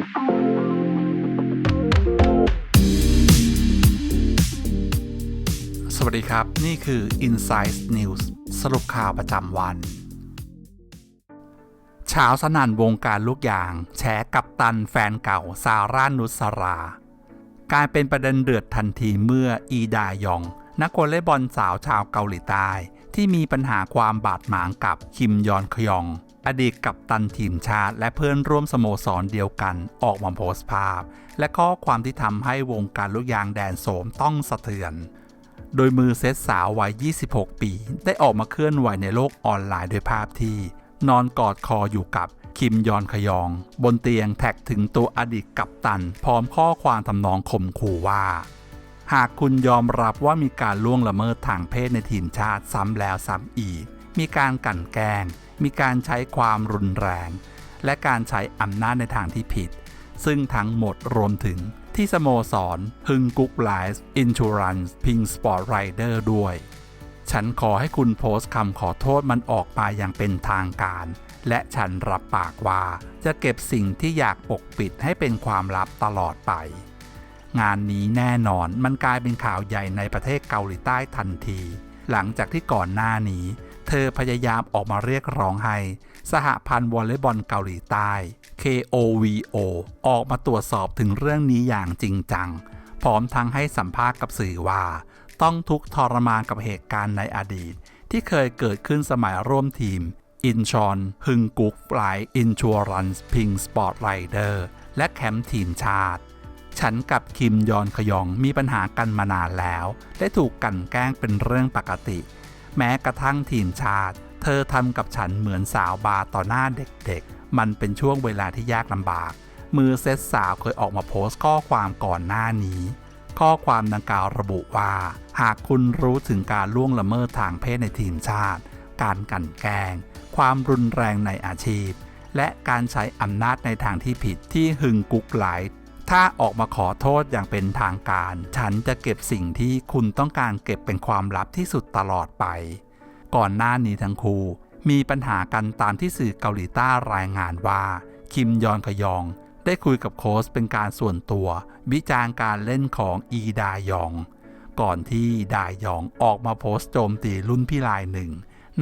สวัสดีครับ นี่คือ Inside News สรุปข่าวประจำวันเช้าสนั่นวงการลูกยาง แฉกับตันแฟนเก่าซาร่านุสรากลายเป็นประเด็นเดือดทันทีเมื่ออีดายอง นักวอลเลย์บอลสาวชาวเกาหลีใต้ ที่มีปัญหาความบาดหมางกับคิมยอนคยอง อดีตกัปตันทีมชาติ และเพื่อนร่วมสโมสรเดียวกันออกมาโพสต์ภาพ และข้อความที่ทำให้วงการลูกยางแดนโสมต้องสะเทือน โดยมือเซตสาววัย 26 ปี ได้ออกมาเคลื่อนไหวในโลกออนไลน์ด้วยภาพที่ นอนกอดคออยู่กับคิมยอนขยอง บนเตียงแท็กถึงตัวอดีตกัปตัน พร้อมข้อความทำนองข่มขู่ว่า หากคุณยอมรับว่ามีการล่วงละเมิดทางเพศในทีมชาติซ้ำแล้วซ้ำอีก มีการกลั่นแกล้ง มีการใช้ความรุนแรง และการใช้อำนาจในทางที่ผิด ซึ่งทั้งหมดรวมถึงที่สโมสรฮึงกุ๊กไลฟ์อินชูรันส์พิงสปอร์ตไรเดอร์ด้วย ฉันขอให้คุณโพสต์คำขอโทษมันออกมาอย่างเป็นทางการ และฉันรับปากว่าจะเก็บสิ่งที่อยากปกปิดให้เป็นความลับตลอดไป งานนี้แน่นอนมันกลายเป็นข่าวใหญ่ในประเทศเกาหลีใต้ทันที หลังจากที่ก่อนหน้านี้ เธอพยายามออกมาเรียกร้องให้ สหพันธ์วอลเลย์บอลเกาหลีใต้ KOVO ออกมาตรวจสอบถึงเรื่องนี้อย่างจริงจัง พร้อมทั้งให้สัมภาษณ์กับสื่อว่า ต้องทุกข์ทรมานกับเหตุการณ์ในอดีต ที่เคยเกิดขึ้นสมัยร่วมทีมอินชอนฮึงกุกฟลายอินชัวรันส์พิงสปอร์ตไรเดอร์และแคมป์ทีมชาติ ฉันกับคิมยอนขยองมีปัญหากันมานานแล้วและถูกกลั่นแกล้งเป็นเรื่องปกติ แม้กระทั่งทีมชาติ เธอทำกับฉันเหมือนสาวบาต่อหน้าเด็กๆ มันเป็นช่วงเวลาที่ยากลำบาก มือเซตสาวเคยออกมาโพสต์ข้อความก่อนหน้านี้ ข้อความดังกล่าวระบุว่า หากคุณรู้ถึงการล่วงละเมิดทางเพศในทีมชาติ การกั่นแกล้งความรุนแรงในอาชีพและการใช้อำนาจในทางที่ผิดที่หึงกุกไลท์ ถ้าออกมาขอโทษอย่างเป็นทางการ ฉันจะเก็บสิ่งที่คุณต้องการเก็บเป็นความลับที่สุดตลอดไป ก่อนหน้านี้ทั้งคู่มีปัญหากันตามที่สื่อเกาหลีใต้รายงานว่า คิมยอนขยอง ได้คุยกับโค้ชเป็นการส่วนตัว วิจารณ์การเล่นของอีดายอง ก่อนที่ดายองออกมาโพสต์โจมตีรุ่นพี่รายหนึ่ง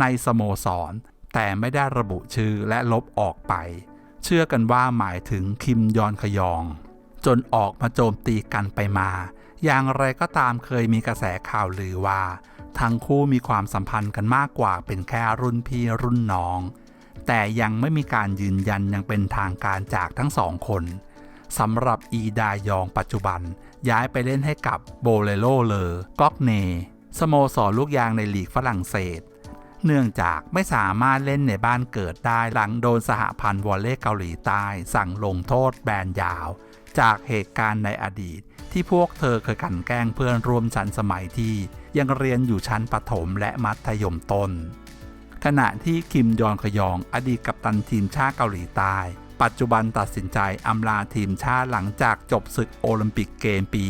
ในสโมสร แต่ไม่ได้ระบุชื่อและลบออกไป เชื่อกันว่าหมายถึงคิมยอนขยอง จนออกมาโจมตีกันไปมา อย่างไรก็ตามเคยมีกระแสข่าวลือว่า ทั้งคู่มีความสัมพันธ์กันมากกว่าเป็นแค่รุ่นพี่รุ่นน้อง แต่ยังไม่มีการยืนยันยังเป็นทางการจากทั้งสองคนสำหรับอีดายองปัจจุบัน ย้ายไปเล่นให้กับโบเลโลเลอก็อกเน สโมสรลูกยางในลีกฝรั่งเศส เนื่องจากไม่สามารถเล่นในบ้านเกิดได้หลังโดนสหพันธ์วอลเลย์เกาหลีใต้ สั่งลงโทษแบนยาว จากเหตุการณ์ในอดีต ที่พวกเธอเคยกลั่นแกล้งเพื่อนร่วมชั้นสมัยที่ยังเรียนอยู่ชั้นประถมและมัธยมต้น ขณะที่คิมยอนขยองอดีตกัปตันทีมชาติเกาหลีใต้ ปัจจุบันตัดสินใจอำลาทีมชาติหลังจากจบศึกโอลิมปิกเกมปี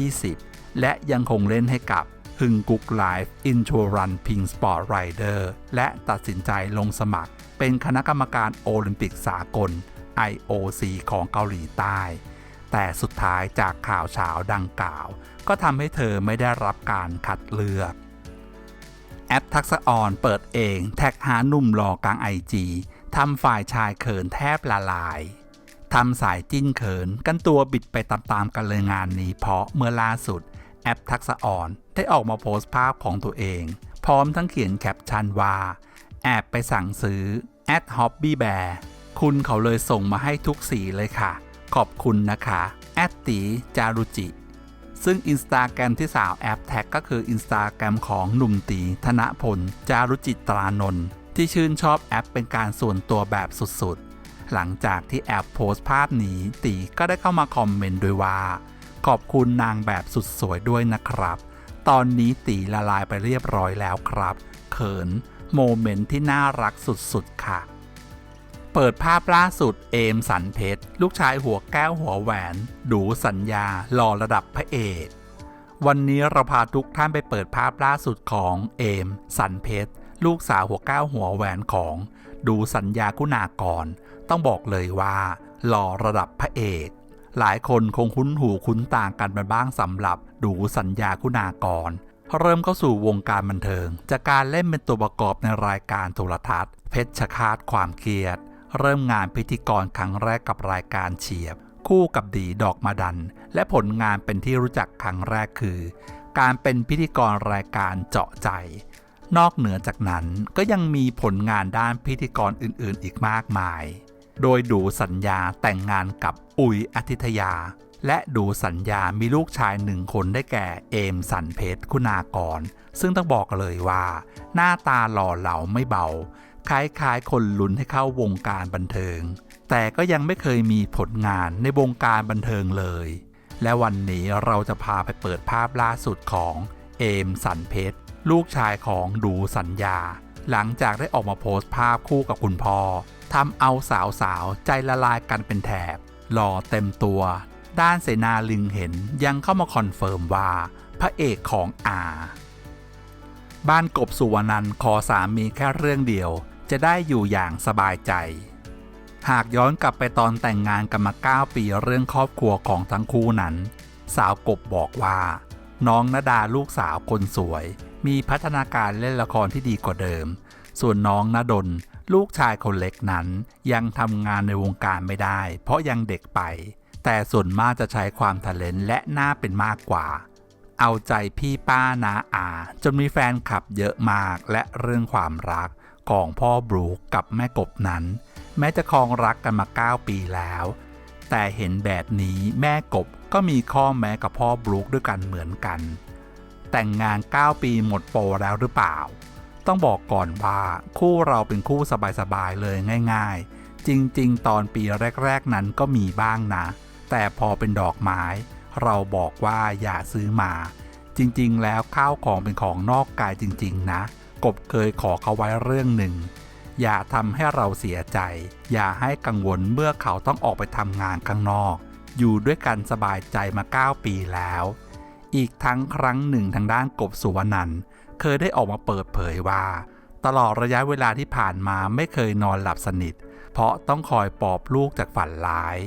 2020 และยังคงเล่นให้กับฮึงกุกไลฟ์อินชัวรันพิงสปอร์ตไรเดอร์และตัดสินใจลงสมัคร เป็นคณะกรรมการโอลิมปิกสากล IOC ของเกาหลีใต้ แต่สุดท้ายจากข่าวเช้าดังกล่าว ก็ทำให้เธอไม่ได้รับการคัดเลือก แอปทักษออนเปิดเองแท็กหาหนุ่มหล่อกลางไอจีทำฝ่ายชายเขินแทบละลายทำสายจิ้นเขินกันตัวบิดไปตามๆกันเลยงานนี้เพราะเมื่อล่าสุด แอปทักษออนได้ออกมาโพสต์ภาพของตัวเอง พร้อมทั้งเขียนแคปชั่นว่า แอบไปสั่งซื้อ at hobby bear คุณเขาเลยส่งมาให้ทุกสีเลยค่ะ ขอบคุณนะคะแอดตีจารุจิ ซึ่ง Instagram ที่สาวแอปแท็กก็คือ Instagram ของหนุ่มตีธนพล จารุจิตรานนท์ที่ชื่นชอบแอปเป็นการส่วนตัวแบบสุดๆ หลังจากที่แอปโพสต์ภาพนี้ตีก็ได้เข้ามาคอมเมนต์ด้วยว่า ขอบคุณนางแบบสุดสวยด้วยนะครับ ตอนนี้ตีละลายไปเรียบร้อยแล้วครับ เขิน โมเมนต์ที่น่ารักสุดๆค่ะ เปิดภาพล่าสุดเอมสันเพชร ลูกชายหัวแก้วหัวแหวน ดูสัญญารอระดับพระเอกวันนี้เราพาทุกท่านไปเปิดภาพล่าสุดของเอมสันเพชร ลูกสาวหัวแก้วหัวแหวนของ ดูสัญญาคุณากร ต้องบอกเลยว่าหล่อระดับพระเอก หลายคนคงคุ้นหูคุ้นตากันไปบ้างสำหรับดูสัญญาคุณากร เริ่มเข้าสู่วงการบันเทิง จากการเล่นเป็นตัวประกอบในรายการโทรทัศน์ เพชรชคาตความเครียด เริ่มงานพิธีกรครั้งแรกกับรายการเฉียบ คู่กับดีดอกมาดัน และผลงานเป็นที่รู้จักครั้งแรกคือ การเป็นพิธีกรรายการเจาะใจ นอกเหนือจากนั้นก็ยังมีผลงานด้านพิธีกรอื่นๆ อีกมากมาย โดยดูสัญญาแต่งงานกับอุ๋ยอาทิตยา และดูสัญญามีลูกชายหนึ่งคนได้แก่เอมสันเพชรคุณากร ซึ่งต้องบอกเลยว่า หน้าตาหล่อเหลาไม่เบา คล้ายๆ คนลุ้นให้เข้าวงการบันเทิง แต่ก็ยังไม่เคยมีผลงานในวงการบันเทิงเลย และวันนี้เราจะพาไปเปิดภาพล่าสุดของเอมสันเพชร ลูกชายของดูสัญญา หลังจากได้ออกมาโพสต์ภาพคู่กับคุณพ่อทำเอาสาวๆ ใจละลายกันเป็นแถบ หล่อเต็มตัว ด้านเสนาลิงเห็นยังเข้ามาคอนเฟิร์มว่า พระเอกของอาบ้านกบสุวรรณันขอสามีแค่เรื่องเดียว จะได้อยู่อย่างสบายใจ หากย้อนกลับไปตอนแต่งงานกันมา 9 ปีเรื่องครอบครัวของทั้งคู่นั้น สาวกบบอกว่า น้องนาดาลูกสาวคนสวย มีพัฒนาการเล่นละครที่ดีกว่าเดิม ส่วนน้องนาดลลูกชายคนเล็กนั้นยังทำงานในวงการไม่ได้ เพราะยังเด็กไป แต่ส่วนมากจะใช้ความทะเลนและหน้าเป็นมากกว่า เอาใจพี่ป้านาอา จนมีแฟนคลับเยอะมากและเรื่องความรัก ของพ่อบรูคกับแม่กบนั้น แม้จะครองรักกันมา 9 ปีแล้ว แต่เห็นแบบนี้แม่กบก็มีข้อแม้กับพ่อบรูคด้วยกันเหมือนกัน แต่งงาน 9 ปีหมดโปรแล้วหรือเปล่า ต้องบอกก่อนว่าคู่เราเป็นคู่สบายๆเลยง่าย ๆ จริงๆ ตอนปีแรกๆนั้นก็มีบ้างนะ แต่พอเป็นดอกไม้ เราบอกว่าอย่าซื้อมา จริงๆ แล้วข้าวของเป็นของนอกกายจริง ๆ นะ กบเคยขอเขาไว้เรื่องหนึ่ง อย่าทำให้เราเสียใจ อย่าให้กังวลเมื่อเขาต้องออกไปทำงานข้างนอก อยู่ด้วยกันสบายใจมา 9 ปีแล้ว อีกทั้งครั้งหนึ่งทางด้านกบสุวรรณันเคยได้ออกมาเปิดเผยว่า ตลอดระยะเวลาที่ผ่านมาไม่เคยนอนหลับสนิท เพราะต้องคอยปลอบลูกจากฝันร้าย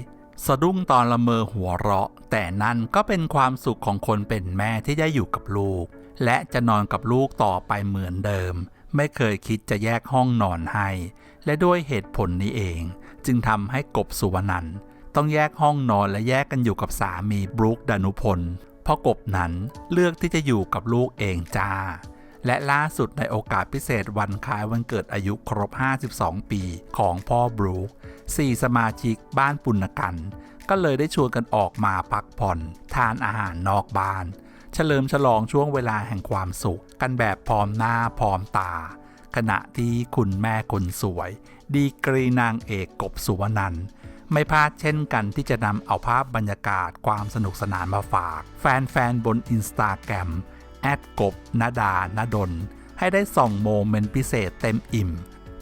สะดุ้งตอนละเมอหัวเราะ แต่นั่นก็เป็นความสุขของคนเป็นแม่ที่ได้อยู่กับลูก และจะนอนกับลูกต่อไปเหมือนเดิม ไม่เคยคิดจะแยกห้องนอนให้ และด้วยเหตุผลนี้เอง จึงทำให้กบสุวรรณันต้องแยกห้องนอนและแยกกันอยู่กับสามีบรูคดานุพลเพราะกบนั้นเลือกที่จะอยู่กับลูกเองจ้า และล่าสุดในโอกาสพิเศษวันคล้ายวันเกิดอายุครบ 52 ปีของพ่อบรูคสี่สมาชิกบ้านปุณกัน ก็เลยได้ชวนกันออกมาพักผ่อน ทานอาหารนอกบ้าน เฉลิมฉลองช่วงเวลาแห่งความสุข กันแบบพร้อมหน้าพร้อมตา ขณะที่คุณแม่คนสวย ดีกรีนางเอกกบสุวรรณันไม่พลาดเช่นกันที่จะนำเอาภาพบรรยากาศความสนุกสนานมาฝาก แฟนๆ บนอินสตาแกรมแอดกบนาดานดลให้ได้ส่องโมเมนต์พิเศษเต็มอิ่ม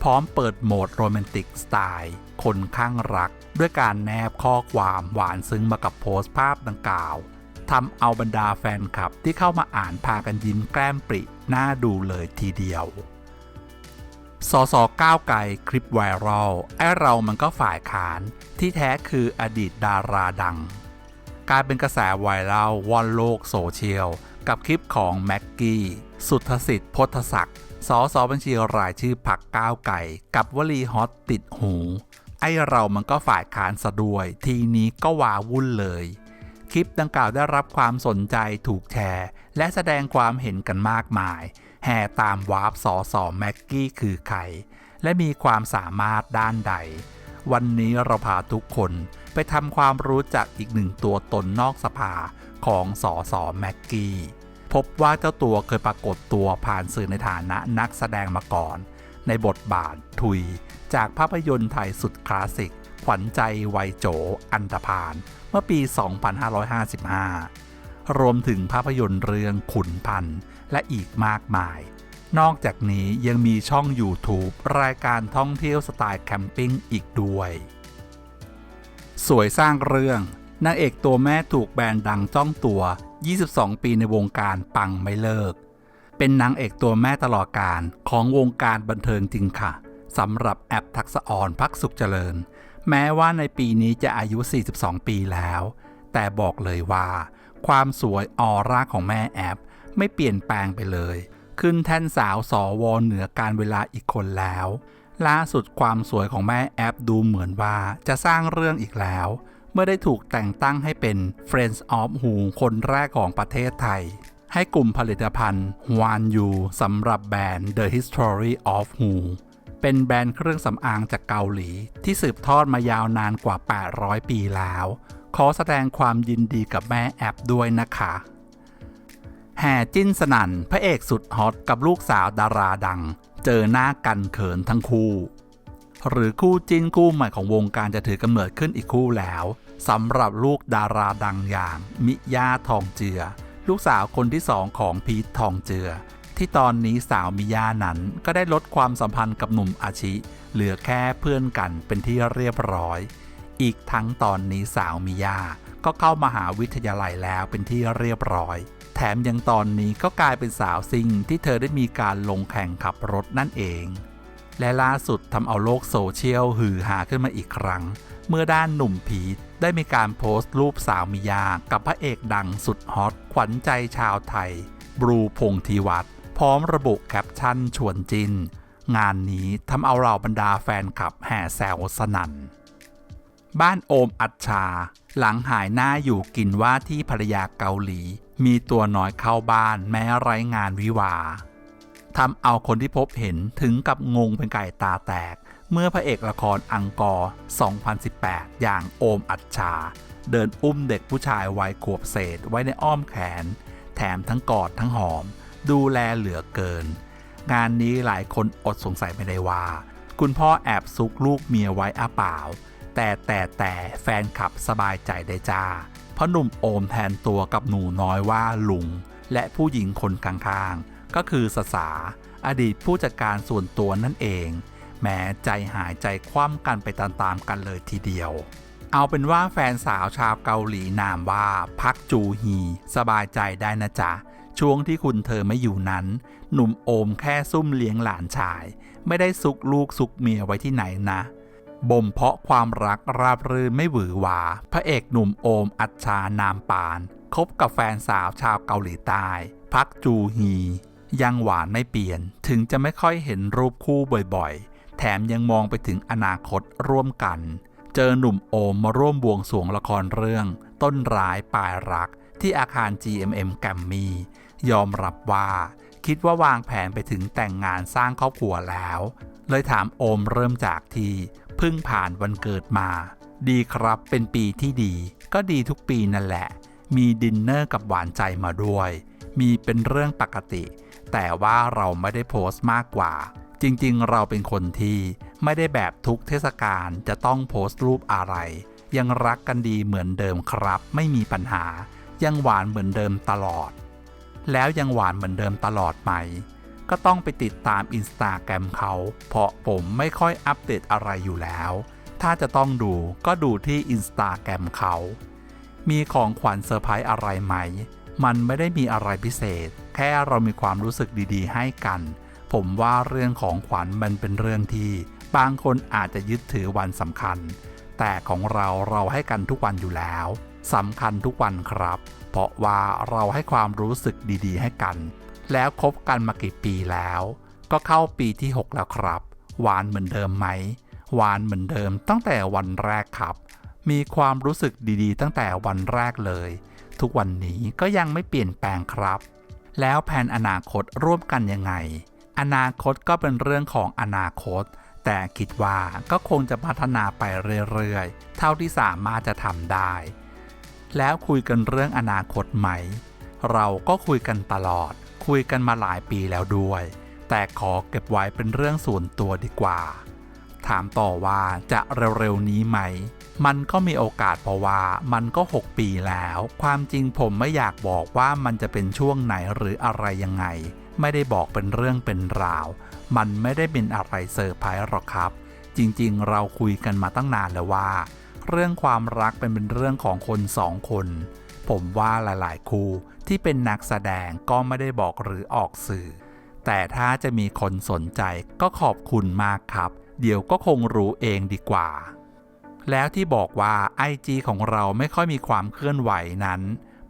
พร้อมเปิดโหมดโรแมนติกสไตล์ คนข้างรัก ด้วยการแนบข้อความหวานซึ้งมากับโพสต์ภาพดังกล่าว ทำเอาบรรดาแฟนคลับที่เข้ามาอ่านพากันยิ้มแกล้มปริน่าดูเลยทีเดียว สสก้าวไกลคลิปไวรัลไอเรามันก็ฝ่ายขานที่แท้คืออดีตดาราดัง กลายเป็นกระแสไวรัลว่อนโลกโซเชียล กับคลิปของแม็กกี้ สุทธสิทธิ์พทศักดิ์สอสอบัญชีรายชื่อพักก้าวไก่ กับวลีฮอตติดหู ไอเรามันก็ฝ่ายขานซะด้วย ทีนี้ก็วาวุ่นเลย ลิปดังกล่าวได้รับความสนใจถูกแชร์ และแสดงความเห็นกันมากมาย แห่ตามวาร์ปสอสอแม็กกี้คือใคร และมีความสามารถด้านใด วันนี้เราพาทุกคนไปทำความรู้จักอีกหนึ่งตัวตนนอกสภาของสอสอแม็กกี้พบว่าเจ้าตัวเคยปรากฏตัวผ่านสื่อในฐานะนักแสดงมาก่อน ในบทบาททุยจากภาพยนตร์ไทยสุดคลาสสิก ขวัญใจวัยโจอันธพาลเมื่อปี 2555 รวมถึงภาพยนตร์เรื่องขุนพันธ์และอีกมากมาย นอกจากนี้ยังมีช่อง YouTube รายการท่องเที่ยวสไตล์แคมปิ้งอีกด้วย สวยสร้างเรื่องนางเอกตัวแม่ถูกแบรนด์ดังจ้องตัว 22 ปีในวงการปังไม่เลิก เป็นนางเอกตัวแม่ตลอดการของวงการบันเทิงจริงค่ะสำหรับแอปทักษะอ่อนพักสุขเจริญ แม้ว่าในปีนี้จะอายุ 42 ปีแล้ว แต่บอกเลยว่า ความสวยออร่าของแม่แอปไม่เปลี่ยนแปลงไปเลย ขึ้นแท่นสาวสอวอเหนือการเวลาอีกคนแล้ว ล่าสุดความสวยของแม่แอปดูเหมือนว่าจะสร้างเรื่องอีกแล้ว เมื่อได้ถูกแต่งตั้งให้เป็น Friends of Who คนแรกของประเทศไทย ให้กลุ่มผลิตภัณฑ์ฮวานยูสำหรับแบรนด์ The History of Who เป็นแบรนด์เครื่องสำอางจากเกาหลี ที่สืบทอดมายาวนานกว่า 800 ปีแล้ว ขอแสดงความยินดีกับแม่แอปด้วยนะคะ แห่จิ้นสนั่นพระเอกสุดฮอตกับลูกสาวดาราดัง เจอหน้ากันเขินทั้งคู่ หรือคู่จิ้นคู่ใหม่ของวงการจะถือกำเนิดขึ้นอีกคู่แล้วสำหรับลูกดาราดังอย่าง มิยาทองเจือ ลูกสาวคนที่สองของพีททองเจือ ที่ตอนนี้สาวมิย่านั้นก็ได้ลดความสัมพันธ์กับหนุ่มอาชิ เหลือแค่เพื่อนกันเป็นที่เรียบร้อย อีกทั้งตอนนี้สาวมิยาก็เข้ามหาวิทยาลัยแล้วเป็นที่เรียบร้อย แถมยังตอนนี้ก็กลายเป็นสาวซิงที่เธอได้มีการลงแข่งขับรถนั่นเอง และล่าสุดทำเอาโลกโซเชียลหือหาขึ้นมาอีกครั้ง เมื่อด้านหนุ่มพีทได้มีการโพสต์รูปสาวมิยา กับพระเอกดังสุดฮอตขวัญใจชาวไทยบรูพงษ์ธีวัฒน พร้อมระบุแคปชั่นชวนจิน งานนี้ทำเอาเหล่าบรรดาแฟนคลับแห่แซวสนั่น บ้านโอมอัชชาหลังหายหน้าอยู่กินว่าที่ภรรยาเกาหลี มีตัวน้อยเข้าบ้านแม้ไร้งานวิวาทำเอาคนที่พบเห็นถึงกับงงเป็นไก่ตาแตก เมื่อพระเอกละครอังกอร์ 2018 อย่างโอมอัชชาเดินอุ้มเด็กผู้ชายวัยขวบเศษไว้ในอ้อมแขน แถมทั้งกอดทั้งหอม ดูแลเหลือเกิน งานนี้หลายคนอดสงสัยไม่ได้ว่า คุณพ่อแอบซุกลูกเมียไว้อาเปล่า แต่แต่แต่แฟนคลับสบายใจได้จ้า เพราะหนุ่มโอมแทนตัวกับหนูน้อยว่าลุง และผู้หญิงคนข้างๆ ก็คือสสา อดีตผู้จัดการส่วนตัวนั่นเอง แม้ใจหายใจคว่ำกันไปตามๆกันเลยทีเดียวเอาเป็นว่าแฟนสาวชาวเกาหลีนามว่าพักจูฮี สบายใจได้นะจ๊ะ ช่วงที่คุณเธอไม่อยู่นั้น หนุ่มโอมแค่ซุ่มเลี้ยงหลานชาย ไม่ได้ซุกลูกซุกเมียไว้ที่ไหนนะบ่มเพาะความรักราบรื่นไม่หวือหวา พระเอกหนุ่มโอมอัชชานามปาน คบกับแฟนสาวชาวเกาหลีใต้ พักจูฮี ยังหวานไม่เปลี่ยน ถึงจะไม่ค่อยเห็นรูปคู่บ่อยๆ แถมยังมองไปถึงอนาคตร่วมกัน เจอหนุ่มโอมมาร่วมบวงสวงละครเรื่อง ต้นร้ายปลายรักที่อาคาร GMM แกมมี่ ยอมรับว่า คิดว่าวางแผนไปถึงแต่งงานสร้างครอบครัวแล้ว เลยถามโอมเริ่มจากที่เพิ่งผ่านวันเกิดมา ดีครับเป็นปีที่ดี ก็ดีทุกปีนั่นแหละ มีดินเนอร์กับหวานใจมาด้วย มีเป็นเรื่องปกติ แต่ว่าเราไม่ได้โพสต์มากกว่า จริงๆ เราเป็นคนที่ไม่ได้แบบทุกเทศกาลจะต้องโพสต์รูปอะไร ยังรักกันดีเหมือนเดิมครับ ไม่มีปัญหา ยังหวานเหมือนเดิมตลอด แล้วยังหวานเหมือนเดิมตลอดไหม ก็ต้องไปติดตามอินสตาแกรมเขาเพราะผมไม่ค่อยอัปเดตอะไรอยู่แล้ว ถ้าจะต้องดูก็ดูที่อินสตาแกรมเขา มีของขวัญเซอร์ไพรส์อะไรไหม มันไม่ได้มีอะไรพิเศษ แค่เรามีความรู้สึกดีๆ ให้กัน ผมว่าเรื่องของขวัญมันเป็นเรื่องที่ บางคนอาจจะยึดถือวันสำคัญ แต่ของเราเราให้กันทุกวันอยู่แล้วสำคัญทุกวันครับ เพราะว่าเราให้ความรู้สึกดีๆ ให้กัน แล้วคบกันมากี่ปีแล้ว ก็เข้าปีที่ 6 แล้วครับ หวานเหมือนเดิมไหม หวานเหมือนเดิมตั้งแต่วันแรกครับ มีความรู้สึกดีๆ ตั้งแต่วันแรกเลย ทุกวันนี้ก็ยังไม่เปลี่ยนแปลงครับ แล้วแผนอนาคตร่วมกันยังไง อนาคตก็เป็นเรื่องของอนาคต แต่คิดว่าก็คงจะพัฒนาไปเรื่อยๆ เท่าที่สามารถจะทำได้ แล้วคุยกันเรื่องอนาคตไหม เราก็คุยกันตลอด คุยกันมาหลายปีแล้วด้วย แต่ขอเก็บไว้เป็นเรื่องส่วนตัวดีกว่า ถามต่อว่าจะเร็วๆนี้ไหม มันก็มีโอกาสเพราะว่ามันก็ 6 ปีแล้ว ความจริงผมไม่อยากบอกว่ามันจะเป็นช่วงไหนหรืออะไรยังไง ไม่ได้บอกเป็นเรื่องเป็นราว มันไม่ได้เป็นอะไรเซอร์ไพรส์หรอกครับ จริงๆ เราคุยกันมาตั้งนานแล้วว่า เรื่องความรักเป็นเป็นเรื่องของคนสองคน ผมว่าหลายๆ คู่ที่เป็นนักแสดงก็ไม่ได้บอกหรือออกสื่อ แต่ถ้าจะมีคนสนใจก็ขอบคุณมากครับ เดี๋ยวก็คงรู้เองดีกว่า แล้วที่บอกว่า IG ของเราไม่ค่อยมีความเคลื่อนไหวนั้น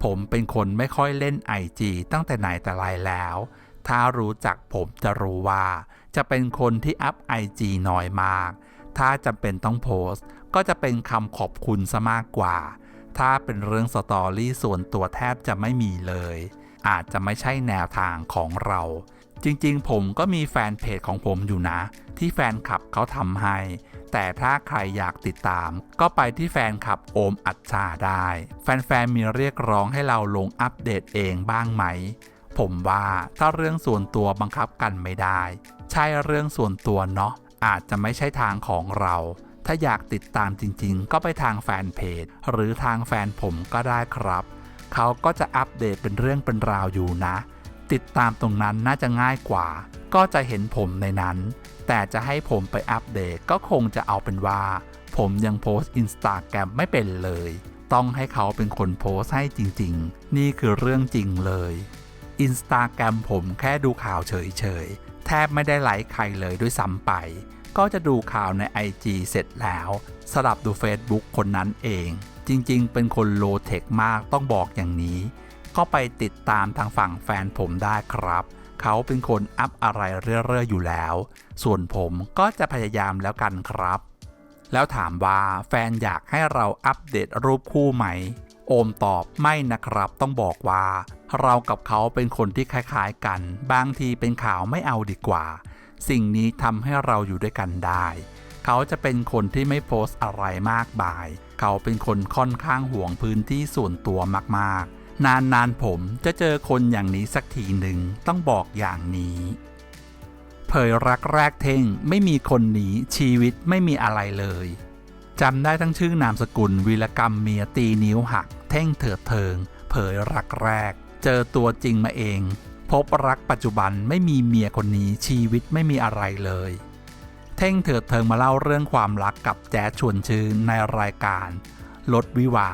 ผมเป็นคนไม่ค่อยเล่น IG ตั้งแต่ไหนแต่ไรแล้ว ถ้ารู้จักผมจะรู้ว่า จะเป็นคนที่อัพ IG น้อยมาก ถ้าจำเป็นต้องโพสต์ ก็จะเป็นคำขอบคุณซะมากกว่า ถ้าเป็นเรื่องสตอรี่ส่วนตัวแทบจะไม่มีเลย อาจจะไม่ใช่แนวทางของเรา จริงๆ ผมก็มีแฟนเพจของผมอยู่นะ ที่แฟนคลับเขาทำให้ แต่ถ้าใครอยากติดตาม ก็ไปที่แฟนคลับโอมอัจฉาได้ แฟนๆ มีเรียกร้องให้เราลงอัปเดตเองบ้างไหม ผมว่าถ้าเรื่องส่วนตัวบังคับกันไม่ได้ ใช่เรื่องส่วนตัวเนาะอาจจะไม่ใช่ทางของเรา ถ้าอยากติดตามจริงๆ ก็ไปทางแฟนเพจ หรือทางแฟนผมก็ได้ครับ เขาก็จะอัปเดตเป็นเรื่องเป็นราวอยู่นะ ติดตามตรงนั้นน่าจะง่ายกว่า ก็จะเห็นผมในนั้น แต่จะให้ผมไปอัปเดตก็คงจะเอาเป็นว่า ผมยังโพสต์อินสตาแกรมไม่เป็นเลย ต้องให้เขาเป็นคนโพสต์ให้จริงๆ นี่คือเรื่องจริงเลยอินสตาแกรมผมแค่ดูข่าวเฉยๆ แทบไม่ได้ไลค์ใครเลยด้วยซ้ำไป ก็จะดูข่าวใน IG เสร็จแล้ว สลับดู Facebook คนนั้นเอง จริงๆ เป็นคนโลเทคมากต้องบอกอย่างนี้ ก็ไปติดตามทางฝั่งแฟนผมได้ครับ เขาเป็นคนอัพอะไรเรื่อยๆอยู่แล้ว ส่วนผมก็จะพยายามแล้วกันครับ แล้วถามว่าแฟนอยากให้เราอัปเดตรูปคู่ไหม โอมตอบไม่นะครับ ต้องบอกว่า เรากับเขาเป็นคนที่คล้ายๆกัน บางทีเป็นข่าวไม่เอาดีกว่า สิ่งนี้ทำให้เราอยู่ด้วยกันได้ เขาจะเป็นคนที่ไม่โพสต์อะไรมากมาย เขาเป็นคนค่อนข้างห่วงพื้นที่ส่วนตัวมากๆ นานๆผมจะเจอคนอย่างนี้สักทีหนึ่งต้องบอกอย่างนี้เผยรักแรกเท่งไม่มีคนหนีชีวิตไม่มีอะไรเลยจำได้ทั้งชื่อนามสกุลวีรกรรมเมียตีนิ้วหัก เท่งเถิดเทิง เผยรักแรก เจอตัวจริงมาเอง พบรักปัจจุบันไม่มีเมียคนนี้ชีวิตไม่มีอะไรเลย เท่งเถิดเทิงมาเล่าเรื่องความรักกับแจ๊ดชวนชื่นในรายการลดวิวา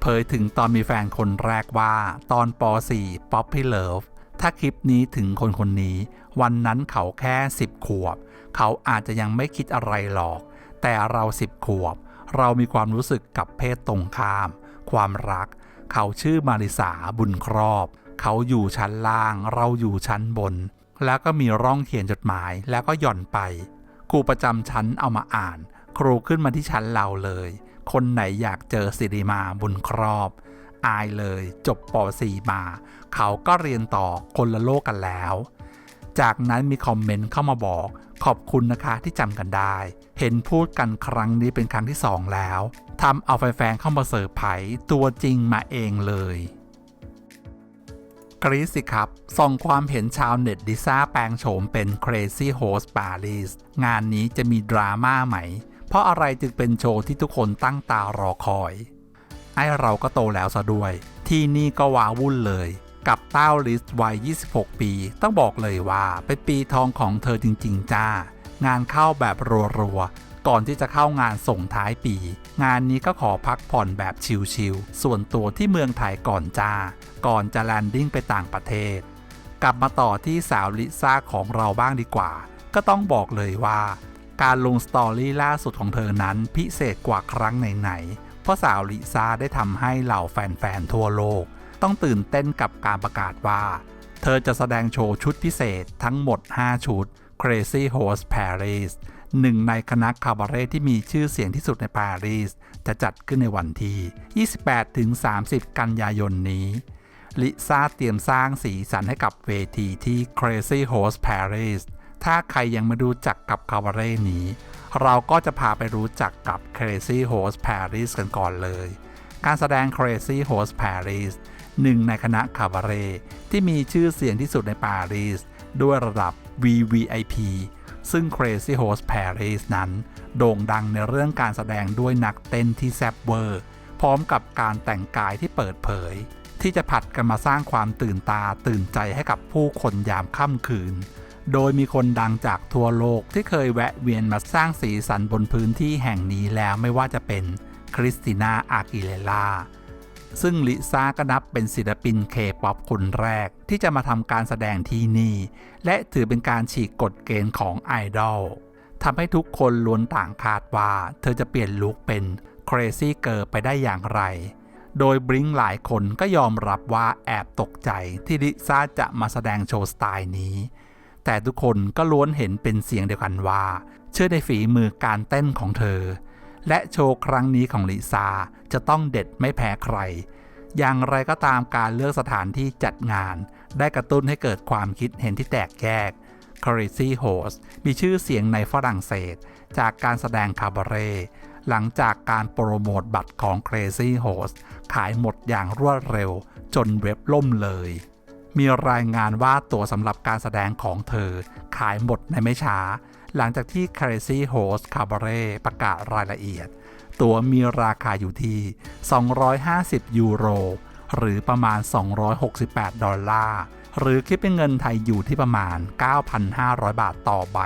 เผยถึงตอนมีแฟนคนแรกว่า ตอนป .4 Poppy Love ถ้าคลิปนี้ถึงคนคนนี้ วันนั้นเขาแค่ 10 ขวบ เขาอาจจะยังไม่คิดอะไรหรอก แต่เราสิบขวบ เรามีความรู้สึกกับเพศตรงข้าม ความรัก เขาชื่อมาริสาบุญครอบ เขาอยู่ชั้นล่าง เราอยู่ชั้นบน แล้วก็มีร่องเขียนจดหมาย แล้วก็หย่อนไปครูประจำชั้นเอามาอ่าน ครูขึ้นมาที่ชั้นเราเลย คนไหนอยากเจอสิริมาบุญครอบ อายเลย จบป .4 มา เขาก็เรียนต่อคนละโลกกันแล้ว จากนั้นมีคอมเมนต์เข้ามาบอก ขอบคุณนะคะที่จำกันได้ เห็นพูดกันครั้งนี้เป็นครั้งที่สองแล้วทำเอาแฟนๆเข้ามาเสิร์ฟไผ่ตัวจริงมาเองเลย กรีสิครับ ส่งความเห็นชาวเน็ตดิซ่าแปลงโฉมเป็น Crazy Host Paris งานนี้จะมีดราม่าไหม เพราะอะไรจึงเป็นโชว์ที่ทุกคนตั้งตารอคอย ไอเราก็โตแล้วซะด้วย ที่นี่ก็ว้าวุ่นเลย กับเต้าลิสวัย 26 ปี ต้องบอกเลยว่า เป็นปีทองของเธอจริง ๆ จ้า งานเข้าแบบรัว ๆ ก่อนที่จะเข้างานส่งท้ายปี งานนี้ก็ขอพักผ่อนแบบชิลๆส่วนตัวที่เมืองไทยก่อนจ้า ก่อนจะแลนดิ้งไปต่างประเทศ กลับมาต่อที่สาวลิซ่าของเราบ้างดีกว่า ก็ต้องบอกเลยว่า การลงสตอรี่ล่าสุดของเธอนั้นพิเศษกว่าครั้งไหนๆเพราะสาวลิซ่าได้ทำให้เหล่าแฟนๆทั่วโลก ต้องตื่นเต้นกับการประกาศว่า เธอจะแสดงโชว์ชุดพิเศษทั้งหมด 5 ชุด Crazy Host Paris หนึ่งในคณะคาบาเร่ที่มีชื่อเสียงที่สุดในปารีส จะจัดขึ้นในวันที่ 28-30 กันยายนนี้ลิซ่าเตรียมสร้างสีสันให้กับเวทีที่ Crazy Host Paris ถ้าใครยังไม่รู้จักกับคาบาเร่นี้ เราก็จะพาไปรู้จักกับ Crazy Host Paris กันก่อนเลย การแสดง Crazy Host Paris หนึ่งในคณะคาบาเร่ที่มีชื่อเสียงที่สุดในปารีส ด้วยระดับ VVIP ซึ่ง Crazy Host Paris นั้น โด่งดังในเรื่องการแสดงด้วยนักเต้นที่แซบเวอร์ พร้อมกับการแต่งกายที่เปิดเผย ที่จะผัดกันมาสร้างความตื่นตาตื่นใจให้กับผู้คนยามค่ำคืน โดยมีคนดังจากทั่วโลกที่เคยแวะเวียนมาสร้างสีสันบนพื้นที่แห่งนี้แล้วไม่ว่าจะเป็นคริสติน่าอากิเลล่า ซึ่งลิซ่าก็นับเป็นศิลปินเคป๊อปคนแรก ที่จะมาทำการแสดงที่นี่ และถือเป็นการฉีกกฎเกณฑ์ของไอดอลทำให้ทุกคนล้วนต่างคาดว่า เธอจะเปลี่ยนลุคเป็น Crazy Girl ไปได้อย่างไร โดยบริงหลายคนก็ยอมรับว่าแอบตกใจที่ลิซ่าจะมาแสดงโชว์สไตล์นี้ แต่ทุกคนก็ล้วนเห็นเป็นเสียงเดียวกันว่า เชื่อในฝีมือการเต้นของเธอ และโชว์ครั้งนี้ของลิซาจะต้องเด็ดไม่แพ้ใคร อย่างไรก็ตามการเลือกสถานที่จัดงาน ได้กระตุ้นให้เกิดความคิดเห็นที่แตกแยก Crazy Horse มีชื่อเสียงในฝรั่งเศส จากการแสดงคาบาเร่หลังจากการโปรโมทบัตรของ Crazy Horse ขายหมดอย่างรวดเร็ว จนเว็บล่มเลย มีรายงานว่าตั๋วสำหรับการแสดงของเธอขายหมดในไม่ช้า หลังจากที่ Crazy Horse Cabaret ประกาศรายละเอียด ตั๋วมีราคาอยู่ที่ 250 ยูโร หรือประมาณ 268 ดอลลาร์ หรือคิดเป็นเงินไทยอยู่ที่ประมาณ 9,500 บาทต่อใบ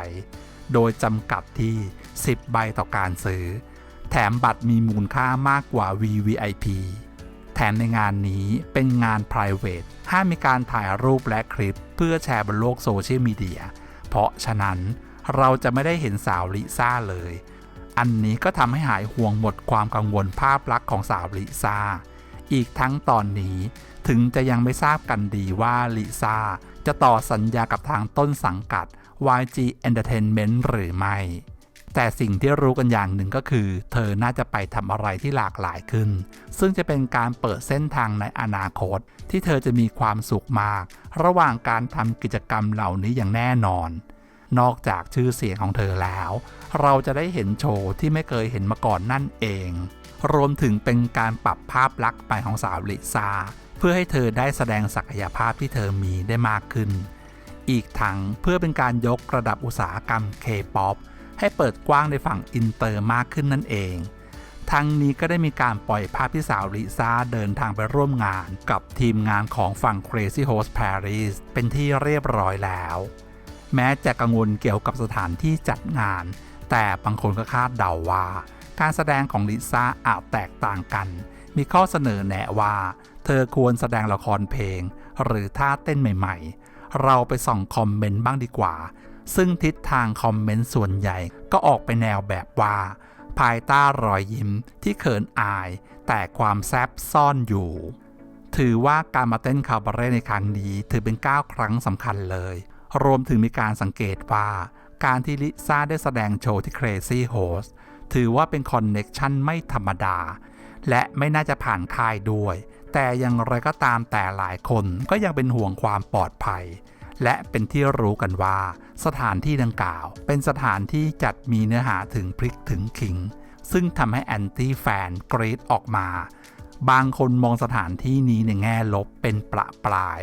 โดยจำกัดที่ 10 ใบต่อการซื้อ แถมบัตรมีมูลค่ามากกว่า VVIP แถมในงานนี้เป็นงาน private ห้ามมีการถ่ายรูปและคลิป เพื่อแชร์บนโลกโซเชียลมีเดีย เพราะฉะนั้น เราจะไม่ได้เห็นสาวลิซ่าเลย อันนี้ก็ทำให้หายห่วงหมดความกังวลภาพลักษณ์ของสาวลิซ่า อีกทั้งตอนนี้ถึงจะยังไม่ทราบกันดีว่าลิซ่าจะต่อสัญญากับทางต้นสังกัด YG Entertainment หรือไม่ แต่สิ่งที่รู้กันอย่างหนึ่งก็คือ เธอน่าจะไปทำอะไรที่หลากหลายขึ้น ซึ่งจะเป็นการเปิดเส้นทางในอนาคต ที่เธอจะมีความสุขมาก ระหว่างการทำกิจกรรมเหล่านี้อย่างแน่นอน นอกจากชื่อเสียงของเธอแล้ว เราจะได้เห็นโชว์ที่ไม่เคยเห็นมาก่อนนั่นเอง รวมถึงเป็นการปรับภาพลักษณ์ไปของสาวลิซ่าเพื่อให้เธอได้แสดงศักยภาพที่เธอมีได้มากขึ้น อีกทั้งเพื่อเป็นการยกระดับอุตสาหกรรม K-POP ให้เปิดกว้างในฝั่งอินเตอร์มากขึ้นนั่นเองทั้งนี้ก็ได้มีการปล่อยภาพที่สาวลิซ่าเดินทางไปร่วมงานกับทีมงานของฝั่ง Crazy Host Paris เป็นที่เรียบร้อยแล้ว แม้จะกังวลเกี่ยวกับสถานที่จัดงาน แต่บางคนก็คาดเดาว่า การแสดงของลิซ่าอาจแตกต่างกัน มีข้อเสนอแนะว่า เธอควรแสดงละครเพลง หรือท่าเต้นใหม่ๆ เราไปส่องคอมเมนต์บ้างดีกว่า ซึ่งทิศทางคอมเมนต์ส่วนใหญ่ก็ออกไปแนวแบบว่า ภายใต้รอยยิ้มที่เขินอาย แต่ความแซบซ่อนอยู่ถือว่าการมาเต้นคาบาเร่ในครั้งนี้ถือเป็นก้าวครั้งสำคัญเลย รวมถึงมีการสังเกตว่า การที่ลิซ่าได้แสดงโชว์ที่ Crazy Host ถือว่าเป็นคอนเน็กชันไม่ธรรมดา และไม่น่าจะผ่านค่ายด้วย แต่อย่างไรก็ตามแต่หลายคนก็ยังเป็นห่วงความปลอดภัย และเป็นที่รู้กันว่า สถานที่ดังกล่าว เป็นสถานที่จัดมีเนื้อหาถึงพริกถึงขิง ซึ่งทำให้แอนตี้แฟนกรีดออกมา บางคนมองสถานที่นี้ในแง่ลบเป็นประปราย